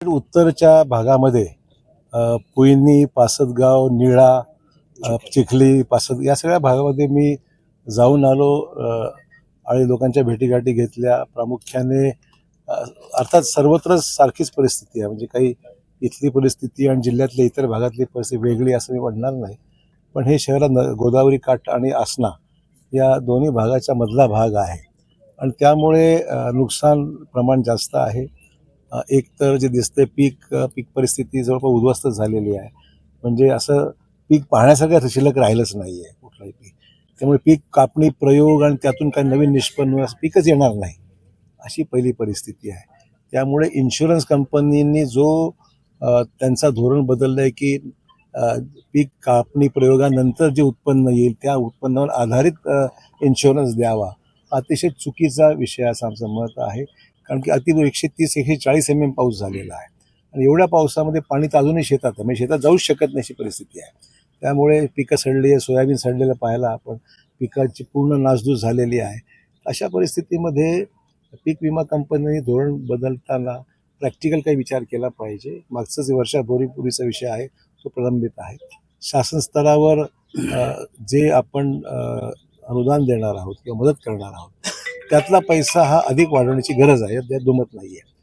उत्तरच्या भागामध्ये पुईनी पासदगाव निळा चिखली पासद या सगळ्या भागामध्ये मी जाऊन आलो. आणि लोकांच्या भेटीगाठी घेतल्या. प्रामुख्याने अर्थात सर्वत्रच सारखीच परिस्थिती आहे. म्हणजे काही इथली परिस्थिती आणि जिल्ह्यातल्या इतर भागातली परिस्थिती वेगळी असं मी म्हणणार नाही. पण हे शहरात न गोदावरी काठ आणि आसना या दोन्ही भागाच्या मधला भाग आहे. आणि त्यामुळे नुकसान प्रमाण जास्त आहे. एकतर एक तर जे दिसते पीक पीक परिस्थिती जवळपास उद्ध्वस्त झालेली आहे. म्हणजे असं पीक पाहण्यासारखं शिल्लक राहिलंच नाही आहे कुठलंही पीक. त्यामुळे पीक कापणी प्रयोग आणि त्यातून काही नवीन निष्पन्न असं पीकच येणार नाही अशी पहिली परिस्थिती आहे. त्यामुळे इन्शुरन्स कंपनींनी जो त्यांचा धोरण बदललं आहे की पीक कापणी प्रयोगानंतर जे उत्पन्न येईल त्या उत्पन्नावर आधारित इन्शुरन्स द्यावा. अतिशय चुकीचा विषय असं आमचं मत आहे. कारण की अति एकशे तीस एकशे चाळीस एम एम पाऊस झालेला आहे. आणि एवढ्या पावसामध्ये पाणी तर अजूनही शेतात आहे. म्हणजे शेतात जाऊच शकत नाही अशी परिस्थिती आहे. त्यामुळे पिकं सडली आहे सोयाबीन सडलेलं पाहायला आपण पिकाची पूर्ण नासधूस झालेली आहे. अशा परिस्थितीमध्ये पीक विमा कंपनीने धोरण बदलताना प्रॅक्टिकल काही विचार केला पाहिजे. मागचंच वर्षापूर्वीपूर्वीचा विषय आहे तो प्रलंबित आहे. शासन स्तरावर जे आपण अनुदान देणार आहोत किंवा मदत करणार आहोत त्यातला पैसा हा अधिक वाढवण्याची गरज आहे त्यात दुमत नाही आहे